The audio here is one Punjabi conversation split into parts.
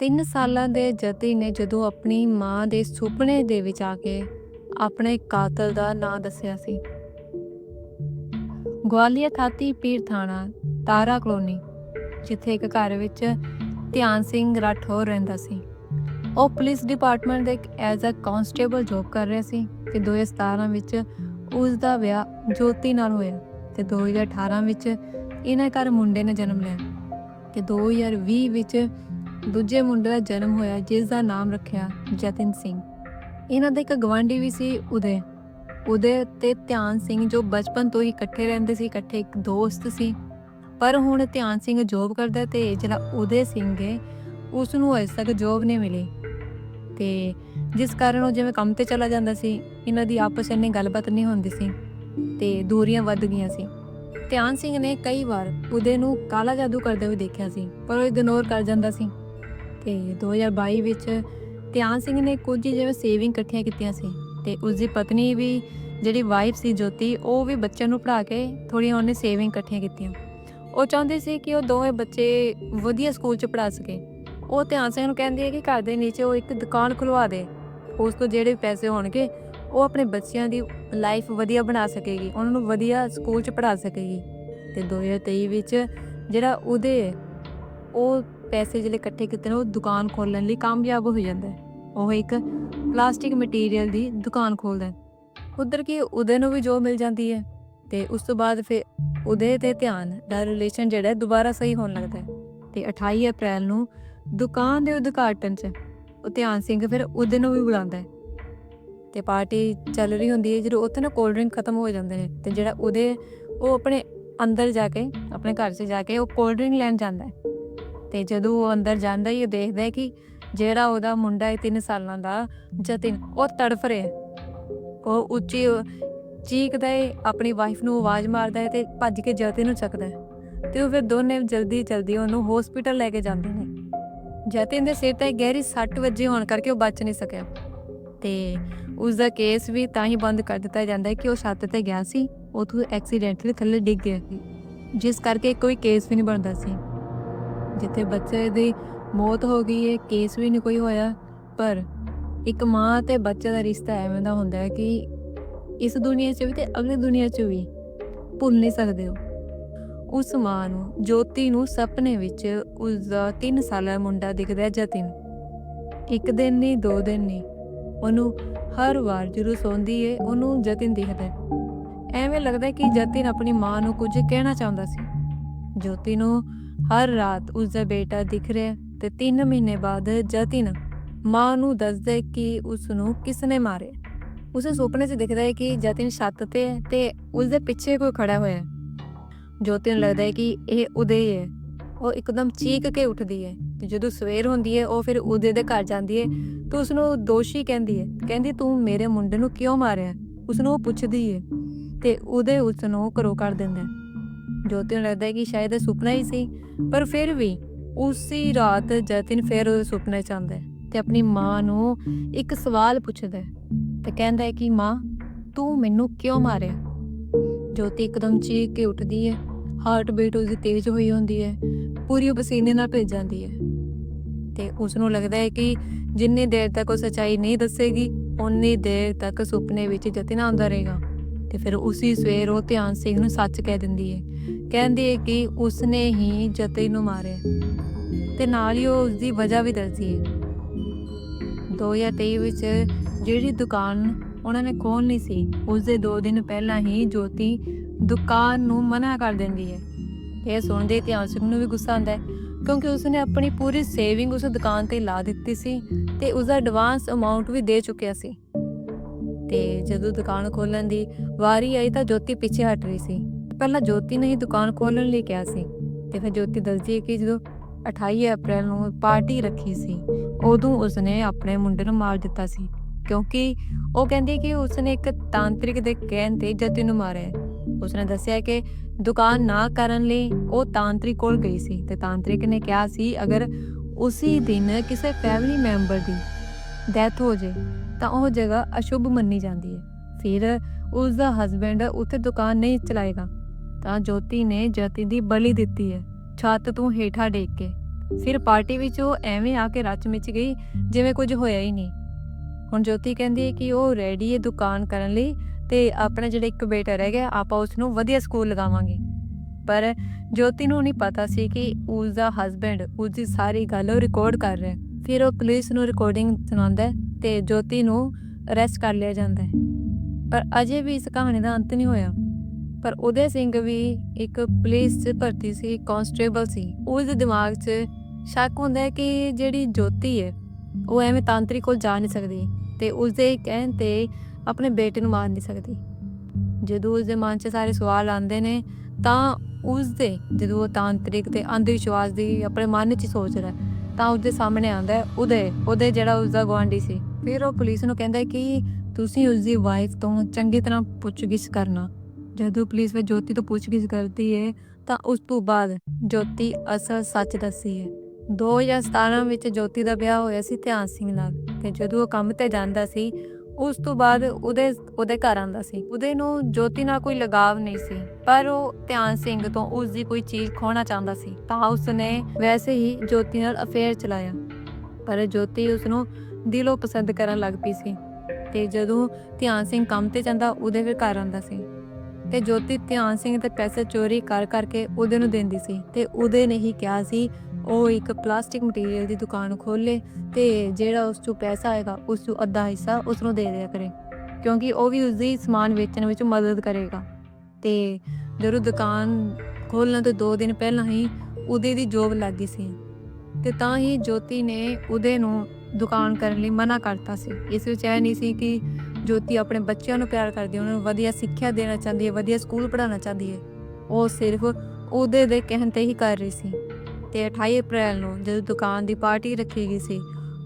3 ਸਾਲਾਂ ਦੇ ਜਤੀ ਨੇ ਜਦੋਂ ਆਪਣੀ ਮਾਂ ਦੇ ਸੁਪਨੇ ਦੇ ਵਿੱਚ ਆ ਕੇ ਆਪਣੇ ਕਾਤਲ ਦਾ ਨਾਂ ਦੱਸਿਆ ਸੀ। ਗਵਾਲੀਅਰ ਥਾਤੀ ਪੀਰ ਥਾਣਾ, ਤਾਰਾ ਕਲੋਨੀ, ਜਿੱਥੇ ਇੱਕ ਘਰ ਵਿੱਚ ਧਿਆਨ ਸਿੰਘ ਰਾਠੌਰ ਰਹਿੰਦਾ ਸੀ। ਉਹ ਪੁਲਿਸ ਡਿਪਾਰਟਮੈਂਟ ਦੇ ਐਜ਼ ਅ ਕਾਂਸਟੇਬਲ ਜੌਬ ਕਰ ਰਿਹਾ ਸੀ ਤੇ 2017 ਵਿੱਚ ਉਸ ਦਾ ਵਿਆਹ ਜੋਤੀ ਨਾਲ ਹੋਇਆ ਤੇ 2018 ਵਿੱਚ ਇਹਨਾਂ ਘਰ ਮੁੰਡੇ ਨੇ ਜਨਮ ਲਿਆ ਤੇ 2020 ਵਿੱਚ ਦੂਜੇ ਮੁੰਡੇ ਦਾ ਜਨਮ ਹੋਇਆ ਜਿਸ ਦਾ ਨਾਮ ਰੱਖਿਆ ਜਤਿਨ ਸਿੰਘ। ਇਹਨਾਂ ਦਾ ਇੱਕ ਗਵਾਂਢੀ ਵੀ ਸੀ ਉਦੇ। ਉਦੇ ਤੇ ਧਿਆਨ ਸਿੰਘ ਜੋ ਬਚਪਨ ਤੋਂ ਹੀ ਇਕੱਠੇ ਰਹਿੰਦੇ ਸੀ, ਇਕੱਠੇ ਇੱਕ ਦੋਸਤ ਸੀ। ਪਰ ਹੁਣ ਧਿਆਨ ਸਿੰਘ ਜੋਬ ਕਰਦਾ ਹੈ ਤੇ ਜਿਹੜਾ ਉਦੇ ਸਿੰਘ ਹੈ ਉਸ ਨੂੰ ਅਜੇ ਤੱਕ ਜੋਬ ਨਹੀਂ ਮਿਲੀ। ਤੇ ਜਿਸ ਕਾਰਨ ਉਹ ਜਿਵੇਂ ਕੰਮ ਤੇ ਚਲਾ ਜਾਂਦਾ ਸੀ, ਇਹਨਾਂ ਦੀ ਆਪਸ ਵਿੱਚ ਇੰਨੀ ਗੱਲਬਾਤ ਨਹੀਂ ਹੁੰਦੀ ਸੀ ਤੇ ਦੂਰੀਆਂ ਵੱਧ ਗਈਆਂ ਸੀ। ਧਿਆਨ ਸਿੰਘ ਨੇ ਕਈ ਵਾਰ ਉਦੇ ਨੂੰ ਕਾਲਾ ਜਾਦੂ ਕਰਦੇ ਹੋਏ ਦੇਖਿਆ ਸੀ, ਪਰ ਉਹ ਇਗਨੋਰ ਕਰ ਜਾਂਦਾ ਸੀ। ਤੇ 2022 ਵਿੱਚ ਧਿਆਨ ਸਿੰਘ ਨੇ ਕੁਝ ਜਿਵੇਂ ਸੇਵਿੰਗ ਇਕੱਠੀਆਂ ਕੀਤੀਆਂ ਸੀ ਤੇ ਉਸ ਦੀ ਪਤਨੀ ਵੀ ਜਿਹੜੀ ਵਾਈਫ ਸੀ ਜੋਤੀ, ਉਹ ਵੀ ਬੱਚਿਆਂ ਨੂੰ ਪੜ੍ਹਾ ਕੇ ਥੋੜੀਆਂ ਉਹਨੇ ਸੇਵਿੰਗ ਇਕੱਠੀਆਂ ਕੀਤੀਆਂ। ਉਹ ਚਾਹੁੰਦੇ ਸੀ ਕਿ ਉਹ ਦੋਵੇਂ ਬੱਚੇ ਵਧੀਆ ਸਕੂਲ 'ਚ ਪੜ੍ਹਾ ਸਕੇ। ਉਹ ਧਿਆਨ ਸਿੰਘ ਨੂੰ ਕਹਿੰਦੀ ਹੈ ਕਿ ਘਰ ਦੇ ਨੀਚੇ ਉਹ ਇੱਕ ਦੁਕਾਨ ਖੁਲਵਾ ਦੇ। ਉਸ ਤੋਂ ਜਿਹੜੇ ਪੈਸੇ ਹੋਣਗੇ, ਉਹ ਆਪਣੇ ਬੱਚਿਆਂ ਦੀ ਲਾਈਫ ਵਧੀਆ ਬਣਾ ਸਕੇਗੀ, ਉਹਨਾਂ ਨੂੰ ਵਧੀਆ ਸਕੂਲ 'ਚ ਪੜ੍ਹਾ ਸਕੇਗੀ। ਤੇ 2023 ਵਿੱਚ ਜਿਹੜਾ ਉਹਦੇ, ਉਹ ਪੈਸੇ ਜਿਹੜੇ ਇਕੱਠੇ ਕੀਤੇ ਨੇ, ਉਹ ਦੁਕਾਨ ਖੋਲਣ ਲਈ ਕਾਮਯਾਬ ਹੋ ਜਾਂਦਾ ਹੈ। ਉਹ ਇੱਕ ਪਲਾਸਟਿਕ ਮਟੀਰੀਅਲ ਦੀ ਦੁਕਾਨ ਖੋਲਦਾ ਹੈ। ਉਧਰ ਕੀ ਉਹਦੇ ਨੂੰ ਵੀ ਜੋ ਮਿਲ ਜਾਂਦੀ ਹੈ ਤੇ ਉਸ ਤੋਂ ਬਾਅਦ ਫਿਰ ਉਹਦੇ ਤੇ ਧਿਆਨ ਦਾ ਰਿਲੇਸ਼ਨ ਜਿਹੜਾ ਦੁਬਾਰਾ ਸਹੀ ਹੋਣ ਲੱਗਦਾ ਹੈ। ਤੇ 28 ਅਪ੍ਰੈਲ ਨੂੰ ਦੁਕਾਨ ਦੇ ਉਦਘਾਟਨ 'ਚ ਉਹ ਧਿਆਨ ਸਿੰਘ ਫਿਰ ਉਹਦੇ ਨੂੰ ਵੀ ਬੁਲਾਉਂਦਾ ਹੈ। ਤੇ ਪਾਰਟੀ ਚੱਲ ਰਹੀ ਹੁੰਦੀ ਹੈ, ਜਦੋਂ ਉੱਥੇ ਨਾ ਕੋਲਡ ਡਰਿੰਕ ਖਤਮ ਹੋ ਜਾਂਦੇ ਨੇ ਤੇ ਜਿਹੜਾ ਉਹਦੇ, ਉਹ ਆਪਣੇ ਅੰਦਰ ਜਾ ਕੇ, ਆਪਣੇ ਘਰ 'ਚ ਜਾ ਕੇ ਉਹ ਕੋਲਡ ਡਰਿੰਕ ਲੈਣ ਜਾਂਦਾ ਹੈ। ਤੇ ਜਦੋਂ ਉਹ ਅੰਦਰ ਜਾਂਦਾ ਹੀ ਉਹ ਦੇਖਦਾ ਹੈ ਕਿ ਜਿਹੜਾ ਉਹਦਾ ਮੁੰਡਾ ਹੈ 3 ਸਾਲਾਂ ਦਾ ਜਤਿਨ ਉਹ ਤੜਫ ਰਿਹਾ ਉਹ ਉੱਚੀ ਚੀਕਦਾ ਹੈ, ਆਪਣੀ ਵਾਈਫ ਨੂੰ ਆਵਾਜ਼ ਮਾਰਦਾ ਹੈ ਤੇ ਭੱਜ ਕੇ ਜਤਿਨ ਨੂੰ ਚੱਕਦਾ ਹੈ ਤੇ ਉਹ ਫਿਰ ਦੋਨੇ ਜਲਦੀ ਜਲਦੀ ਉਹਨੂੰ ਹਸਪੀਟਲ ਲੈ ਕੇ ਜਾਂਦੇ ਨੇ। ਜਤਿਨ ਦੇ ਸਿਰ ਤੇ ਗਹਿਰੀ ਸੱਟ ਵੱਜੀ ਹੋਣ ਕਰਕੇ ਉਹ ਬਚ ਨਹੀਂ ਸਕਿਆ ਤੇ ਉਸ ਦਾ ਕੇਸ ਵੀ ਤਾਂ ਹੀ ਬੰਦ ਕਰ ਦਿੱਤਾ ਜਾਂਦਾ ਹੈ ਕਿ ਉਹ ਛੱਤ ਤੇ ਗਿਆ ਸੀ ਉਥੋਂ ਐਕਸੀਡੈਂਟਲੀ ਥੱਲੇ ਡਿੱਗ ਗਿਆ ਸੀ, ਜਿਸ ਕਰਕੇ ਕੋਈ ਕੇਸ ਵੀ ਨਹੀਂ ਬਣਦਾ ਸੀ। ਜਿੱਥੇ ਬੱਚੇ ਦੀ ਮੌਤ ਹੋ ਗਈ ਹੈ ਕੇਸ ਵੀ ਨਹੀਂ ਕੋਈ ਹੋਇਆ, ਪਰ ਇੱਕ ਮਾਂ ਤੇ ਬੱਚੇ ਦਾ ਰਿਸ਼ਤਾ ਐਵੇਂ ਦਾ ਹੁੰਦਾ ਹੈ ਕਿ ਇਸ ਦੁਨੀਆ 'ਚ ਵੀ ਤੇ ਅਗਲੀ ਦੁਨੀਆ 'ਚ ਵੀ ਭੁੱਲ ਨਹੀਂ ਸਕਦੇ ਹੋ ਉਸ ਮਾਂ ਨੂੰ, ਜੋਤੀ ਨੂੰ ਸੁਪਨੇ ਵਿੱਚ ਉਸ ਦਾ 3 ਸਾਲਾ ਮੁੰਡਾ ਦਿਖਦਾ ਜਤਿਨ। ਇੱਕ ਦਿਨ ਨਹੀਂ, ਦੋ ਦਿਨ ਨਹੀਂ, ਉਹਨੂੰ ਹਰ ਵਾਰ ਜਦੋਂ ਸੌਂਦੀ ਹੈ, ਉਹਨੂੰ ਜਤਿਨ ਦਿਖਦਾ ਐਵੇਂ ਲੱਗਦਾ ਕਿ ਜਤਿਨ ਆਪਣੀ ਮਾਂ ਨੂੰ ਕੁਝ ਕਹਿਣਾ ਚਾਹੁੰਦਾ ਸੀ। ਜੋਤੀ ਨੂੰ ਹਰ ਰਾਤ ਉਸ ਦਾ ਬੇਟਾ ਦਿਖ ਰਿਹਾ ਤੇ 3 ਮਹੀਨੇ ਬਾਅਦ ਜਤਿਨ ਮਾਂ ਨੂੰ ਦੱਸਦਾ ਹੈ ਕਿ ਉਸ ਨੂੰ ਕਿਸ ਨੇ ਮਾਰਿਆ। ਉਸੇ ਸੁਪਨੇ 'ਚ ਦਿਖਦਾ ਹੈ ਕਿ ਜਤਿਨ ਛੱਤ ਤੇ ਹੈ ਤੇ ਉਸ ਦੇ ਪਿੱਛੇ ਕੋਈ ਖੜਾ ਹੋਇਆ ਹੈ। ਜੋਤੀ ਨੂੰ ਲੱਗਦਾ ਹੈ ਕਿ ਇਹ ਉਦੇ ਹੀ ਹੈ। ਉਹ ਇੱਕਦਮ ਚੀਕ ਕੇ ਉੱਠਦੀ ਹੈ ਤੇ ਜਦੋਂ ਸਵੇਰ ਹੁੰਦੀ ਹੈ, ਉਹ ਫਿਰ ਉਦੇ ਦੇ ਘਰ ਜਾਂਦੀ ਹੈ ਤੇ ਉਸ ਨੂੰ ਦੋਸ਼ੀ ਕਹਿੰਦੀ ਹੈ। ਕਹਿੰਦੀ, ਤੂੰ ਮੇਰੇ ਮੁੰਡੇ ਨੂੰ ਕਿਉਂ ਮਾਰਿਆ? ਉਸ ਨੂੰ ਉਹ ਪੁੱਛਦੀ ਹੈ ਤੇ ਉਦੇ ਉਸ ਨੂੰ ਘਰੋਂ ਕਰ ਦਿੰਦਾ ਹੈ ਜੋਤੀ ਨੂੰ ਲੱਗਦਾ ਹੈ ਕਿ ਸ਼ਾਇਦ ਇਹ ਸੁਪਨਾ ਹੀ ਸੀ, ਪਰ ਫਿਰ ਵੀ ਉਸੇ ਰਾਤ ਜਤਿਨ ਫਿਰ ਉਹਦੇ ਸੁਪਨੇ ਚ ਆਉਂਦਾ ਹੈ ਤੇ ਆਪਣੀ ਮਾਂ ਨੂੰ ਇੱਕ ਸਵਾਲ ਪੁੱਛਦਾ ਹੈ ਤੇ ਕਹਿੰਦਾ ਹੈ ਕਿ ਮਾਂ, ਤੂੰ ਮੈਨੂੰ ਕਿਉਂ ਮਾਰਿਆ? ਜੋਤੀ ਇੱਕਦਮ ਚੀਕ ਕੇ ਉੱਠਦੀ ਹੈ ਹਾਰਟ ਬੀਟ ਉਸਦੀ ਤੇਜ਼ ਹੋਈ ਹੁੰਦੀ ਹੈ, ਪੂਰੀ ਉਹ ਪਸੀਨੇ ਨਾਲ ਭਿੱਜ ਜਾਂਦੀ ਹੈ ਤੇ ਉਸ ਨੂੰ ਲੱਗਦਾ ਹੈ ਕਿ ਜਿੰਨੀ ਦੇਰ ਤੱਕ ਉਹ ਸੱਚਾਈ ਨਹੀਂ ਦੱਸੇਗੀ ਉਨੀ ਦੇਰ ਤੱਕ ਸੁਪਨੇ ਵਿੱਚ ਜਤਿਨ ਆਉਂਦਾ ਰਹੇਗਾ। ਤੇ ਫਿਰ ਉਸੇ ਸਵੇਰ ਉਹ ਧਿਆਨ ਸਿੰਘ ਨੂੰ ਸੱਚ ਕਹਿ ਦਿੰਦੀ ਹੈ ਕਹਿੰਦੀ ਹੈ ਕਿ ਉਸਨੇ ਹੀ ਜਤਿਨ ਨੂੰ ਮਾਰਿਆ। ਤੇ ਨਾਲ ਹੀ ਉਹ ਉਸਦੀ ਵਜ੍ਹਾ ਵੀ ਦੱਸਦੀ ਹੈ 2023 ਵਿੱਚ ਜਿਹੜੀ ਦੁਕਾਨ ਉਹਨਾਂ ਨੇ ਖੋਲ੍ਹਣੀ ਸੀ ਉਸ ਦੇ 2 ਦਿਨ ਪਹਿਲਾਂ ਹੀ ਜੋਤੀ ਦੁਕਾਨ ਨੂੰ ਮਨਾ ਕਰ ਦਿੰਦੀ ਹੈ ਇਹ ਸੁਣਦੇ ਧਿਆਨ ਸਿੰਘ ਨੂੰ ਵੀ ਗੁੱਸਾ ਆਉਂਦਾ ਹੈ ਕਿਉਂਕਿ ਉਸਨੇ ਆਪਣੀ ਪੂਰੀ ਸੇਵਿੰਗ ਉਸ ਦੁਕਾਨ ਤੇ ਲਾ ਦਿੱਤੀ ਸੀ ਤੇ ਉਸ ਦਾ ਐਡਵਾਂਸ ਅਮਾਉਂਟ ਵੀ ਦੇ ਚੁੱਕਿਆ ਸੀ। ਤੇ ਜਦੋਂ ਦੁਕਾਨ ਖੋਲਣ ਦੀ ਵਾਰੀ ਆਈ ਤਾਂ ਜੋਤੀ ਪਿੱਛੇ ਹਟ ਰਹੀ ਸੀ। ਪਹਿਲਾਂ ਜੋਤੀ ਨੇ ਹੀ ਦੁਕਾਨ ਖੋਲਣ ਲਈ ਕਿਹਾ ਸੀ ਤੇ ਫਿਰ ਜੋਤੀ ਦੱਸਦੀ ਹੈ ਕਿ ਜਦੋਂ 28 ਅਪ੍ਰੈਲ ਨੂੰ ਪਾਰਟੀ ਰੱਖੀ ਸੀ, ਉਦੋਂ ਉਸਨੇ ਆਪਣੇ ਮੁੰਡੇ ਨੂੰ ਮਾਰ ਦਿੱਤਾ ਸੀ, ਕਿਉਂਕਿ ਉਹ ਕਹਿੰਦੀ ਕਿ ਉਸਨੇ ਇੱਕ ਤਾਂਤਰਿਕ ਦੇ ਕਹਿਣ ਤੇ ਜਤਿਨ ਨੂੰ ਮਾਰਿਆ। ਉਸਨੇ ਦੱਸਿਆ ਕਿ ਦੁਕਾਨ ਨਾ ਕਰਨ ਲਈ ਉਹ ਤਾਂਤਰਿਕ ਕੋਲ ਗਈ ਸੀ ਤੇ ਤਾਂਤਰਿਕ ਨੇ ਕਿਹਾ ਸੀ, ਅਗਰ ਉਸੇ ਦਿਨ ਕਿਸੇ ਫੈਮਿਲੀ ਮੈਂਬਰ ਦੀ ਡੈਥ ਹੋ ਜੇ, ਤਾਂ ਉਹ ਜਗ੍ਹਾ ਅਸ਼ੁਭ ਮੰਨੀ ਜਾਂਦੀ ਹੈ ਫਿਰ ਉਸ ਦਾ ਹਸਬੰਡ ਉੱਥੇ ਦੁਕਾਨ ਨਹੀਂ ਚਲਾਏਗਾ, ਤਾਂ ਜੋਤੀ ਨੇ ਜਤੀ ਦੀ ਬਲੀ ਦਿੱਤੀ ਹੈ ਛੱਤ ਤੋਂ ਹੇਠਾਂ ਡੇਕ ਕੇ। ਫਿਰ ਪਾਰਟੀ ਵਿੱਚ ਉਹ ਐਵੇਂ ਆ ਕੇ ਰਚ ਮਿਚ ਗਈ, ਜਿਵੇਂ ਕੁਝ ਹੋਇਆ ਹੀ ਨਹੀਂ। ਹੁਣ ਜੋਤੀ ਕਹਿੰਦੀ ਹੈ ਕਿ ਉਹ ਰੈਡੀ ਹੈ ਦੁਕਾਨ ਕਰਨ ਲਈ, ਤੇ ਆਪਣਾ ਜਿਹੜਾ ਇੱਕ ਬੇਟਾ ਰਹਿ ਗਿਆ, ਆਪਾਂ ਉਸ ਨੂੰ ਵਧੀਆ ਸਕੂਲ ਲਗਾਵਾਂਗੇ। ਪਰ ਜੋਤੀ ਨੂੰ ਨਹੀਂ ਪਤਾ ਸੀ ਕਿ ਉਸ ਦਾ ਹਸਬੰਡ ਉਸ ਦੀ ਸਾਰੀ ਗੱਲ ਰਿਕਾਰਡ ਕਰ ਰਿਹਾ। ਫਿਰ ਉਹ ਪੁਲਿਸ ਨੂੰ ਰਿਕਾਰਡਿੰਗ ਸੁਣਾਉਂਦਾ ਹੈ ਤੇ ਜੋਤੀ ਨੂੰ ਅਰੈਸਟ ਕਰ ਲਿਆ ਜਾਂਦਾ ਹੈ। ਪਰ ਅਜੇ ਵੀ ਇਸ ਕਹਾਣੀ ਦਾ ਅੰਤ ਨਹੀਂ ਹੋਇਆ। ਪਰ ਉਦੈ ਸਿੰਘ ਵੀ ਇੱਕ ਪੁਲਿਸ 'ਚ ਭਰਤੀ ਸੀ ਕਾਂਸਟੇਬਲ ਸੀ। ਉਸ ਦੇ ਦਿਮਾਗ 'ਚ ਸ਼ੱਕ ਹੁੰਦਾ ਹੈ ਕਿ ਜਿਹੜੀ ਜੋਤੀ ਹੈ, ਉਹ ਐਵੇਂ ਤਾਂਤਰਿਕ ਕੋਲ ਜਾ ਨਹੀਂ ਸਕਦੀ ਤੇ ਉਸ ਦੇ ਕਹਿਣ ਤੇ ਆਪਣੇ ਬੇਟੇ ਨੂੰ ਮਾਰ ਨਹੀਂ ਸਕਦੀ। ਜਦੋਂ ਉਸ ਦੇ ਮਨ 'ਚ ਸਾਰੇ ਸਵਾਲ ਆਉਂਦੇ ਨੇ, ਤਾਂ ਉਸ ਦੇ ਜਦੋਂ ਉਹ ਤਾਂਤਰਿਕ ਤੇ ਅੰਧ ਵਿਸ਼ਵਾਸ ਦੀ ਆਪਣੇ ਮਨ 'ਚ ਹੀ ਸੋਚਦਾ ਤਾਂ ਉਸ ਸਾਹਮਣੇ ਆਉਂਦਾ ਹੈ ਉਦੇ ਉਹਦੇ ਜਿਹੜਾ ਉਸ ਦਾ ਸੀ। ਫਿਰ ਉਹ ਪੁਲਿਸ ਨੂੰ ਕਹਿੰਦਾ ਕਿ ਤੁਸੀਂ ਉਸ ਵਾਈਫ ਤੋਂ ਚੰਗੀ ਤਰ੍ਹਾਂ ਪੁੱਛਗਿੱਛ ਕਰਨਾ। ਜਦੋਂ ਪੁਲਿਸ ਵਿੱਚ ਜੋਤੀ ਤੋਂ ਪੁੱਛਗਿੱਛ ਕਰਦੀ ਹੈ, ਤਾਂ ਉਸ ਤੋਂ ਬਾਅਦ ਜੋਤੀ ਅਸਲ ਸੱਚ ਦੱਸੀ ਹੈ। 2017 ਵਿੱਚ ਜੋਤੀ ਦਾ ਵਿਆਹ ਹੋਇਆ ਸੀ ਧਿਆਨ ਸਿੰਘ ਨਾਲ, ਤੇ ਜਦੋਂ ਉਹ ਕੰਮ ਤੇ ਜਾਂਦਾ ਸੀ ਉਸ ਤੋਂ ਬਾਅਦ ਉਹਦੇ ਉਹਦੇ ਘਰ ਆਂਦਾ ਸੀ। ਉਹਦੇ ਨੂੰ ਜੋਤੀ ਨਾਲ ਕੋਈ ਲਗਾਵ ਨਹੀਂ ਸੀ, ਪਰ ਉਹ ਧਿਆਨ ਸਿੰਘ ਤੋਂ ਉਸ ਦੀ ਕੋਈ ਚੀਜ਼ ਖੋਣਾ ਚਾਹੁੰਦਾ ਸੀ। ਤਾਂ ਉਸਨੇ ਵੈਸੇ ਹੀ ਜੋਤੀ ਨਾਲ ਅਫੇਅਰ ਚਲਾਇਆ, ਪਰ ਜੋਤੀ ਉਸ ਨੂੰ ਦਿਲੋਂ ਪਸੰਦ ਕਰਨ ਲੱਗ ਪਈ ਸੀ। ਤੇ ਜਦੋਂ ਧਿਆਨ ਸਿੰਘ ਕੰਮ ਤੇ ਜਾਂਦਾ, ਉਹਦੇ ਫਿਰ ਘਰ ਆਂਦਾ ਸੀ। ਤੇ ਜੋਤੀ ਧਿਆਨ ਸਿੰਘ ਦੇ ਪੈਸੇ ਚੋਰੀ ਕਰ ਕਰਕੇ ਉਹਦੇ ਨੂੰ ਦਿੰਦੀ ਸੀ। ਤੇ ਉਹਦੇ ਨੇ ਹੀ ਕਿਹਾ ਸੀ ਉਹ ਇੱਕ ਪਲਾਸਟਿਕ ਮਟੀਰੀਅਲ ਦੀ ਦੁਕਾਨ ਖੋਲੇ ਤੇ ਜਿਹੜਾ ਉਸ ਤੋਂ ਪੈਸਾ ਆਏਗਾ ਉਸ ਤੋਂ ਅੱਧਾ ਹਿੱਸਾ ਉਸ ਨੂੰ ਦੇ ਦਿਆ ਕਰੇ, ਕਿਉਂਕਿ ਉਹ ਵੀ ਉਸ ਦੀ ਸਮਾਨ ਵੇਚਣ ਵਿੱਚ ਮਦਦ ਕਰੇਗਾ। ਤੇ ਜਦੋਂ ਦੁਕਾਨ ਖੋਲਣ ਤੋਂ 2 ਦਿਨ ਪਹਿਲਾਂ ਹੀ ਉਹਦੇ ਦੀ ਜੋਬ ਲੱਗ ਗਈ ਸੀ ਤੇ ਤਾਂ ਹੀ ਜੋਤੀ ਨੇ ਉਹਦੇ ਨੂੰ ਦੁਕਾਨ ਕਰਨ ਲਈ ਮਨਾ ਕਰਤਾ ਸੀ। ਇਸ ਵਿੱਚ ਇਹ ਨਹੀਂ ਸੀ ਕਿ ਜੋਤੀ ਆਪਣੇ ਬੱਚਿਆਂ ਨੂੰ ਪਿਆਰ ਕਰਦੀ ਹੈ, ਉਹਨਾਂ ਨੂੰ ਵਧੀਆ ਸਿੱਖਿਆ ਦੇਣਾ ਚਾਹੁੰਦੀ ਹੈ, ਵਧੀਆ ਸਕੂਲ ਪੜ੍ਹਾਉਣਾ ਚਾਹੁੰਦੀ ਹੈ। ਉਹ ਸਿਰਫ ਉਹਦੇ ਦੇ ਕਹਿਣ ਤੇ ਹੀ ਕਰ ਰਹੀ ਸੀ। ਤੇ 28 ਅਪ੍ਰੈਲ ਨੂੰ ਜਦੋਂ ਦੁਕਾਨ ਦੀ ਪਾਰਟੀ ਰੱਖੀ ਗਈ ਸੀ,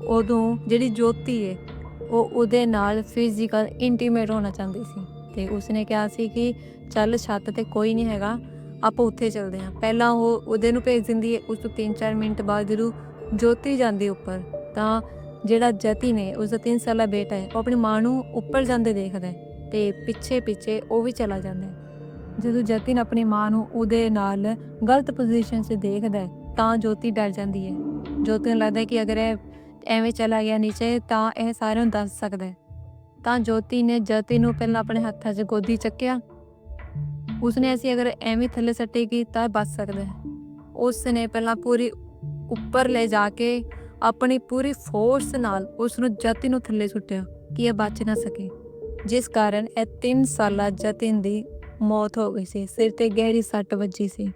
ਉਦੋਂ ਜਿਹੜੀ ਜੋਤੀ ਹੈ ਉਹ ਉਹਦੇ ਨਾਲ ਫਿਜ਼ੀਕਲ ਇੰਟੀਮੇਟ ਹੋਣਾ ਚਾਹੁੰਦੀ ਸੀ ਤੇ ਉਸਨੇ ਕਿਹਾ ਸੀ ਕਿ ਚੱਲ ਛੱਤ ਤੇ ਕੋਈ ਨਹੀਂ ਹੈਗਾ, ਆਪਾਂ ਉੱਥੇ ਚੱਲਦੇ ਹਾਂ। ਪਹਿਲਾਂ ਉਹ ਉਹਦੇ ਨੂੰ ਭੇਜ ਦਿੰਦੀ ਹੈ ਉਸ ਤੋਂ 3-4 ਮਿੰਟ ਬਾਅਦ ਜਦੋਂ ਜੋਤੀ ਜਾਂਦੀ ਉੱਪਰ, ਤਾਂ ਜਿਹੜਾ ਜਤੀ ਨੇ, ਉਸ ਦਾ 3 ਸਾਲਾ ਬੇਟਾ ਹੈ ਉਹ ਆਪਣੀ ਮਾਂ ਨੂੰ ਉੱਪਰ ਜਾਂਦੇ ਦੇਖਦਾ ਹੈ ਤੇ ਪਿੱਛੇ ਪਿੱਛੇ ਉਹ ਵੀ ਚਲਾ ਜਾਂਦਾ ਹੈ ਜਦੋਂ ਜਤਿਨ ਆਪਣੀ ਮਾਂ ਨੂੰ ਉਹਦੇ ਨਾਲ ਗਲਤ ਪੋਜੀਸ਼ਨ 'ਚ ਦੇਖਦਾ ਹੈ ਤਾਂ ਜੋਤੀ ਡਰ ਜਾਂਦੀ ਹੈ। ਜੋਤੀ ਨੂੰ ਲੱਗਦਾ ਹੈ ਕਿ ਅਗਰ ਇਹ ਐਵੇਂ ਚਲਾ ਗਿਆ ਨੀਚੇ, ਤਾਂ ਇਹ ਸਾਰਿਆਂ ਨੂੰ ਦੱਸ ਸਕਦਾ ਹੈ। ਤਾਂ ਜੋਤੀ ਨੇ ਜਤੀ ਨੂੰ ਪਹਿਲਾਂ ਆਪਣੇ ਹੱਥਾਂ 'ਚ ਗੋਦੀ ਚੱਕਿਆ। ਉਸਨੇ ਅਸੀਂ ਅਗਰ ਐਵੇਂ ਥੱਲੇ ਸੱਟੇਗੀ ਤਾਂ ਬਚ ਸਕਦਾ ਹੈ। ਉਸ ਨੇ ਪਹਿਲਾਂ ਪੂਰੀ ਉੱਪਰ ਲੈ ਜਾ ਕੇ ਆਪਣੀ ਪੂਰੀ ਫੋਰਸ ਨਾਲ ਉਸ ਨੂੰ ਜਤੀ ਨੂੰ ਥੱਲੇ ਸੁੱਟਿਆ ਕਿ ਇਹ ਬਚ ਨਾ ਸਕੇ। ਜਿਸ ਕਾਰਨ ਇਹ 3 ਸਾਲਾ ਜਤਿਨ ਦੀ ਮੌਤ ਹੋ ਗਈ ਸੀ। ਸਿਰ ਤੇ ਗਹਿਰੀ ਸੱਟ ਵੱਜੀ ਸੀ।